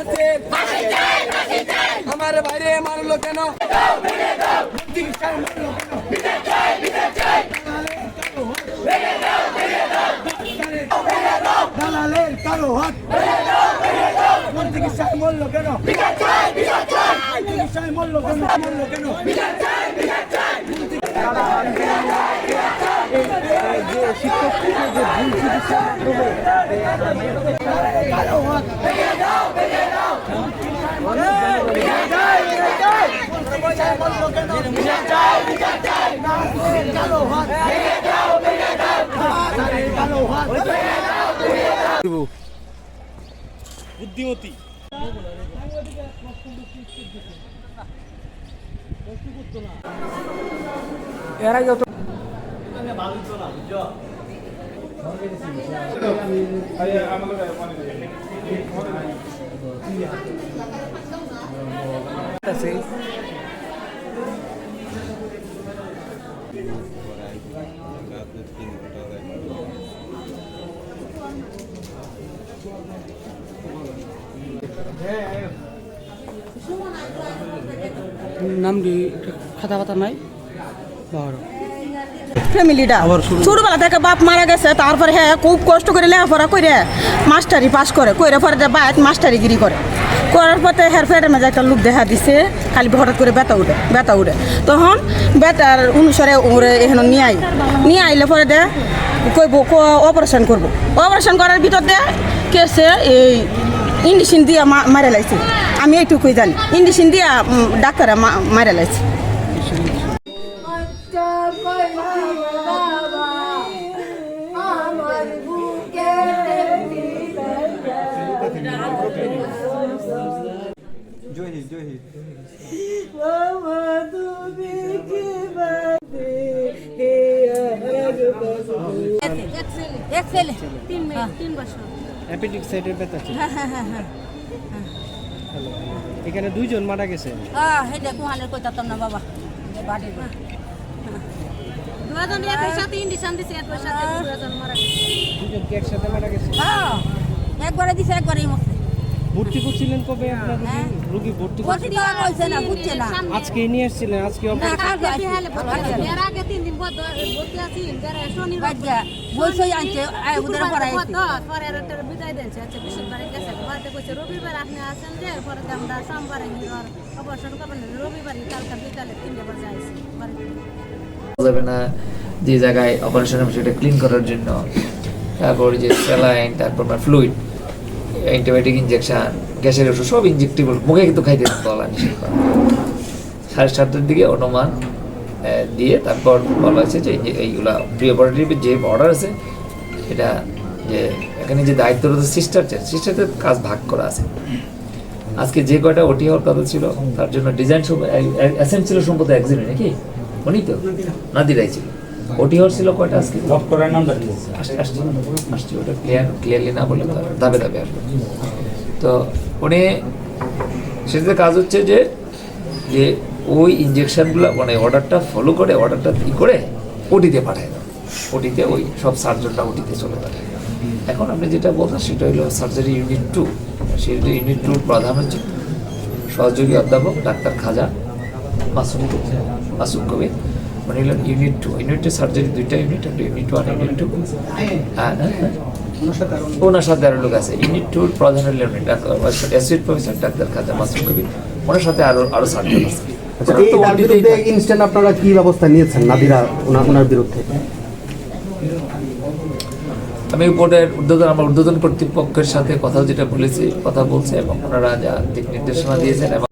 মারছে। আমার বাইরে মারলো কেন? দালালের কালো শিক্ষক বুদ্ধিমতী। এর আগে তো আছে নাম খাতা পাতা নাই বারো ফ্যামিলিটা ছোটবেলা থেকে বাপ মারা গেছে তারপরে হ্যাঁ খুব কষ্ট করে লেখাপড়া করে মাস্টারি পাস করে করে পরে বাইরে মাস্টারিগিরি করে। করার পরে হের ফেটের মাঝে একটা লোক দেখা দিছে খালি হঠাৎ করে বেতা উঠে বেতা উঠে। তখন বেতার অনুসারে ওরে এখানে নিয়ে আই নিয়ে আইলে পরে দে কইব অপারেশন করব। অপারেশন করার ভিতর দে কেসে এই ইন্ডিশন দিয়া মারা লাইছে। আমি এইটুকুই জানি। ইন্ডিশন দিয়া উম, ডাক্তারে মা- মারা লাইছে। বাবা তুমি কি বাদে হে এক ছেলে তিন মেয়ে তিন বছর অ্যাপেটিক সাইডের ব্যথা হ্যাঁ হ্যাঁ হ্যাঁ হ্যাঁ এখানে দুইজন মারা গেছে। হ্যাঁ হেঁটে কুহানের কইতাম না বাবা। বাড়ির দুজন একই সাথে ইন্ডিশন দিছে একই সাথে দুজন মারা গেছে। দুজন কি একসাথে মারা গেছে। হ্যাঁ একবারে দিছে একবারেই মরছে। ভর্তি করছিলেন কবে আপনার রুগী? রুগী ভর্তি করছিলেন ভর্তি দেওয়া হয়েছে না বুঝছে না। আজকে নিয়ে এসেছিলেন আজকে না অপারেশন কালকে আসছে। এর আগে তিন দিন ভর্তি ভর্তি আছি। শনিবার বইসই আনছে ওদের পড়াই পরে বিদায় দিয়েছে। আচ্ছা বৃহস্পতিবারে গেছে। বাড়িতে কইছে রবিবার আপনি আসেন যে পরে আমরা সোমবারে নিবার অপারেশন করবেন রবিবারই কালকে বিকালে তিনটে বাজে আইসি বাড়িতে। যাবে না যে জায়গায় অপারেশন সেটা ক্লিন করার জন্য। তারপর যে স্যালাইন তারপর ফ্লুইড অ্যান্টিবায়োটিক ইঞ্জেকশন গ্যাসের ওষুধ সব ইনজেক্টেবল মুখে কিন্তু খাইতে বলা নিষেধ করা। সাড়ে সাতটার দিকে অনুমান দিয়ে তারপর বলা হয়েছে যে এই- এইগুলা প্রি অপারেটিভ যে অর্ডার আছে এটা যে এখানে যে দায়িত্বরত সিস্টার সিস্টারদের কাজ ভাগ করা আছে। আজকে যে কয়টা ওটি হওয়ার কথা ছিল তার জন্য ডিজাইন অ্যাসেন্ট ছিল সম্ভবত একজনই নাকি? উনি তো? নাদিরাই ছিল। ওটি হওয়ার ছিল কয়টা আজকে? আসছে আসছে। আসছে ওটা ক্লিয়ার ক্লিয়ারলি না বলে দাবে দাবে আসবে তো উনি সেটাতে কাজ হচ্ছে যে যে ওই ইঞ্জেকশনগুলো মানে অর্ডারটা ফলো করে অর্ডারটা ই করে ওটিতে পাঠায় না ওটিতে ওই সব সার্জনটা ওটিতে চলে পাঠায় এখন আপনি যেটা বলছেন সেটা হলো সার্জারি ইউনিট টু সেই ইউনিট টুর প্রধান হচ্ছে সহযোগী অধ্যাপক ডাক্তার খাজা মাসুম মাসুম কবির। উনি হলেন ইউনিট টু ইউনিটে সার্জারি দুইটা ইউনিট একটা ইউনিট ওয়ান ইউনিট টু হ্যাঁ। ওনার সাথে আরও লোক আছে ইউনিট টুর প্রধান হলেন ডাক্তার অ্যাসিড প্রফেসর ডাক্তার খাজা মাসুম কবির ওনার সাথে আরও আরও সার্জন আছে আচ্ছা। ইনস্ট্যান্ট আপনারা কি ব্যবস্থা নিয়েছেন নাদিরা ওনার বিরুদ্ধে আমি বোর্ডের উদ্বোধন আমার উদ্বোধন কর্তৃপক্ষের সাথে কথা যেটা বলেছি কথা বলছে এবং ওনারা যা দিক নির্দেশনা দিয়েছেন এবং